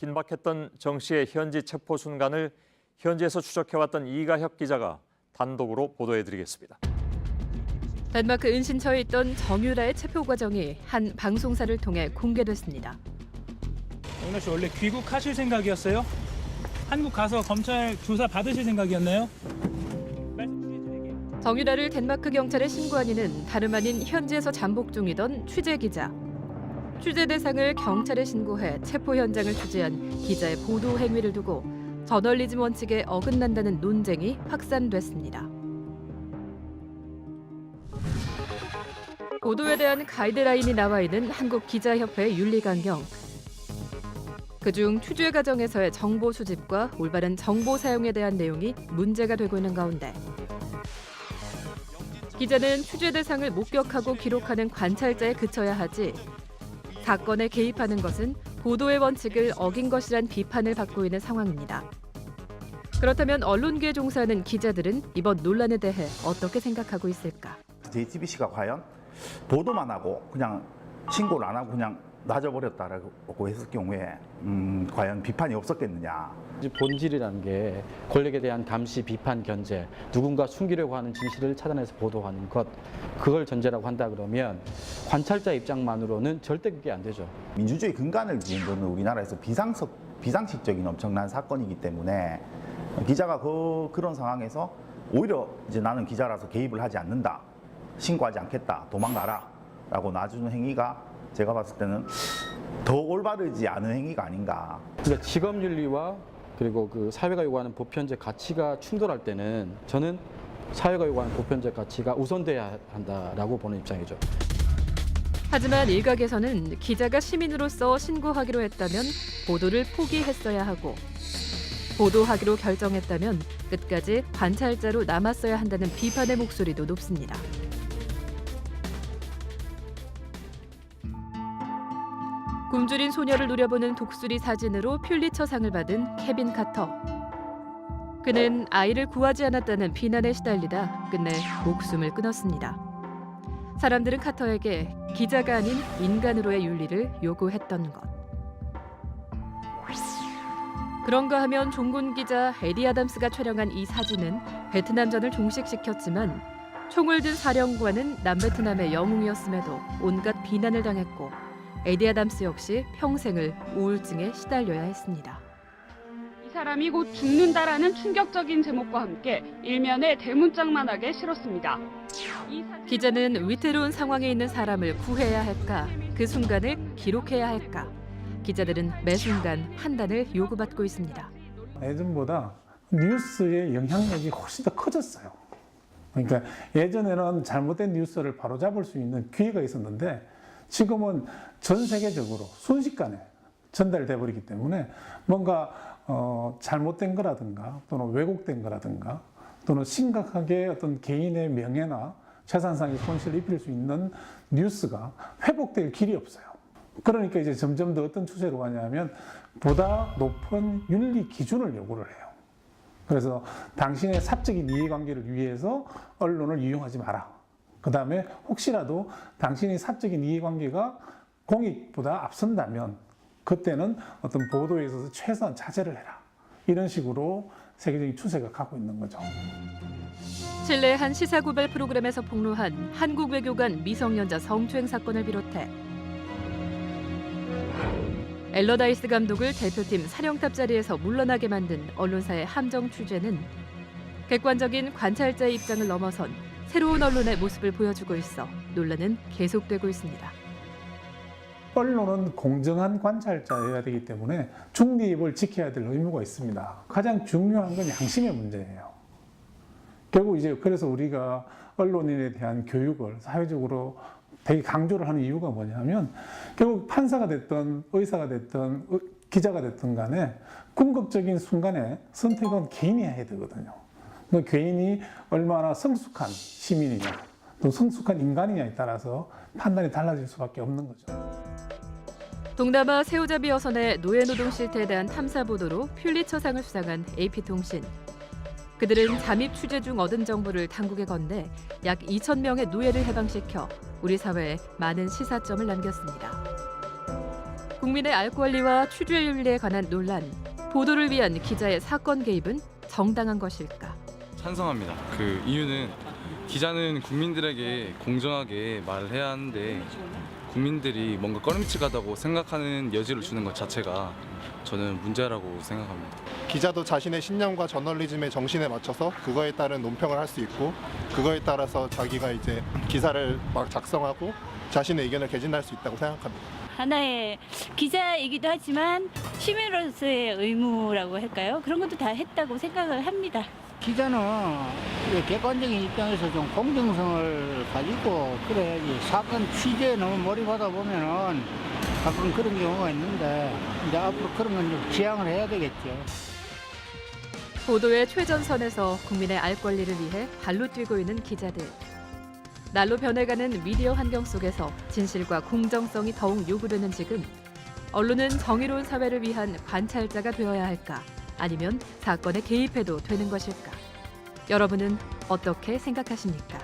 긴박했던 정 씨의 현지 체포 순간을 현지에서 추적해왔던 이가혁 기자가 단독으로 보도해드리겠습니다. 덴마크 은신처에 있던 정유라의 체포 과정이 한 방송사를 통해 공개됐습니다. 영락 씨 원래 귀국하실 생각이었어요? 한국 가서 검찰 조사 받으실 생각이었나요? 정유라를 덴마크 경찰에 신고한 이는 다름 아닌 현지에서 잠복 중이던 취재 기자. 취재 대상을 경찰에 신고해 체포 현장을 취재한 기자의 보도 행위를 두고 저널리즘 원칙에 어긋난다는 논쟁이 확산됐습니다. 보도에 대한 가이드라인이 나와 있는 한국 기자협회 윤리강령. 그중 취재 과정에서의 정보 수집과 올바른 정보 사용에 대한 내용이 문제가 되고 있는 가운데 기자는 취재 대상을 목격하고 기록하는 관찰자에 그쳐야 하지 사건에 개입하는 것은 보도의 원칙을 어긴 것이란 비판을 받고 있는 상황입니다. 그렇다면 언론계에 종사하는 기자들은 이번 논란에 대해 어떻게 생각하고 있을까? JTBC가 과연 보도만 하고 그냥 신고를 안 하고 그냥 놔줘버렸다라고 했을 경우에 음, 과연 비판이 없었겠느냐. 본질이라는 게 권력에 대한 감시, 비판, 견제, 누군가 숨기려고 하는 진실을 찾아내서 보도하는 것, 그걸 전제라고 한다 그러면 관찰자 입장만으로는 절대 그게 안 되죠. 민주주의 근간을 지은 거는 우리나라에서 비상석, 비상식적인 엄청난 사건이기 때문에 기자가 그, 그런 상황에서 오히려 이제 나는 기자라서 개입을 하지 않는다. 신고하지 않겠다. 도망가라. 라고 놔주는 행위가 제가 봤을 때는 더 올바르지 않은 행위가 아닌가. 그러니까 직업 윤리와 그리고 그 사회가 요구하는 보편적 가치가 충돌할 때는 저는 사회가 요구하는 보편적 가치가 우선돼야 한다라고 보는 입장이죠. 하지만 일각에서는 기자가 시민으로서 신고하기로 했다면 보도를 포기했어야 하고 보도하기로 결정했다면 끝까지 관찰자로 남았어야 한다는 비판의 목소리도 높습니다. 굶주린 소녀를 노려보는 독수리 사진으로 퓰리처상을 받은 케빈 카터. 그는 아이를 구하지 않았다는 비난에 시달리다 끝내 목숨을 끊었습니다. 사람들은 카터에게 기자가 아닌 인간으로의 윤리를 요구했던 것. 그런가 하면 종군 기자 에디 아담스가 촬영한 이 사진은 베트남전을 종식시켰지만 총을 든 사령관은 남베트남의 영웅이었음에도 온갖 비난을 당했고 에디 아담스 역시 평생을 우울증에 시달려야 했습니다. 이 사람이 곧 죽는다라는 충격적인 제목과 함께 일면에 대문짝만하게 실었습니다. 기자는 위태로운 상황에 있는 사람을 구해야 할까? 그 순간을 기록해야 할까? 기자들은 매 순간 판단을 요구받고 있습니다. 예전보다 뉴스의 영향력이 훨씬 더 커졌어요. 그러니까 예전에는 잘못된 뉴스를 바로잡을 수 있는 기회가 있었는데 지금은 전 세계적으로 순식간에 전달돼 버리기 때문에 뭔가 어, 잘못된 거라든가 또는 왜곡된 거라든가 또는 심각하게 어떤 개인의 명예나 재산상의 손실을 입힐 수 있는 뉴스가 회복될 길이 없어요. 그러니까 이제 점점 더 어떤 추세로 가냐면 보다 높은 윤리 기준을 요구를 해요. 그래서 당신의 사적인 이해관계를 위해서 언론을 이용하지 마라. 그 다음에 혹시라도 당신의 사적인 이해관계가 공익보다 앞선다면 그때는 어떤 보도에 있어서 최소한 자제를 해라. 이런 식으로 세계적인 추세가 가고 있는 거죠. 칠레 한 시사 고발 프로그램에서 폭로한 한국 외교관 미성년자 성추행 사건을 비롯해 엘러다이스 감독을 대표팀 사령탑 자리에서 물러나게 만든 언론사의 함정 취재는 객관적인 관찰자의 입장을 넘어선 새로운 언론의 모습을 보여주고 있어 논란은 계속되고 있습니다. 언론은 공정한 관찰자여야 되기 때문에 중립을 지켜야 될 의무가 있습니다. 가장 중요한 건 양심의 문제예요. 결국 이제 그래서 우리가 언론인에 대한 교육을 사회적으로 되게 강조를 하는 이유가 뭐냐면 결국 판사가 됐든 의사가 의- 기자가 됐든 간에 궁극적인 순간에 선택은 개인이 해야 되거든요. 그 개인이 얼마나 성숙한 시민이냐 또 성숙한 인간이냐에 따라서 판단이 달라질 수밖에 없는 거죠. 동남아 새우잡이 여선의 노예노동 실태에 대한 탐사 보도로 퓰리처상을 수상한 AP통신. 그들은 잠입 취재 중 얻은 정보를 당국에 건네 약 2천 명의 노예를 해방시켜 우리 사회에 많은 시사점을 남겼습니다. 국민의 알 권리와 취재 윤리에 관한 논란. 보도를 위한 기자의 사건 개입은 정당한 것일까? 찬성합니다. 그 이유는 기자는 국민들에게 공정하게 말을 해야 하는데 국민들이 뭔가 꺼림칙하다고 생각하는 여지를 주는 것 자체가 저는 문제라고 생각합니다. 기자도 자신의 신념과 저널리즘의 정신에 맞춰서 그거에 따른 논평을 할 수 있고 그거에 따라서 자기가 이제 기사를 막 작성하고 자신의 의견을 개진할 수 있다고 생각합니다. 하나의 기자이기도 하지만 시민으로서의 의무라고 할까요? 그런 것도 다 했다고 생각을 합니다. 기자는 이 객관적인 입장에서 좀 공정성을 가지고 그래야지 사건 취재에 너무 몰입하다 보면은 가끔 그런 경우가 있는데 이제 앞으로 그런 건 좀 지양을 해야 되겠죠. 보도의 최전선에서 국민의 알 권리를 위해 발로 뛰고 있는 기자들. 날로 변해가는 미디어 환경 속에서 진실과 공정성이 더욱 요구되는 지금 언론은 정의로운 사회를 위한 관찰자가 되어야 할까? 아니면 사건에 개입해도 되는 것일까? 여러분은 어떻게 생각하십니까?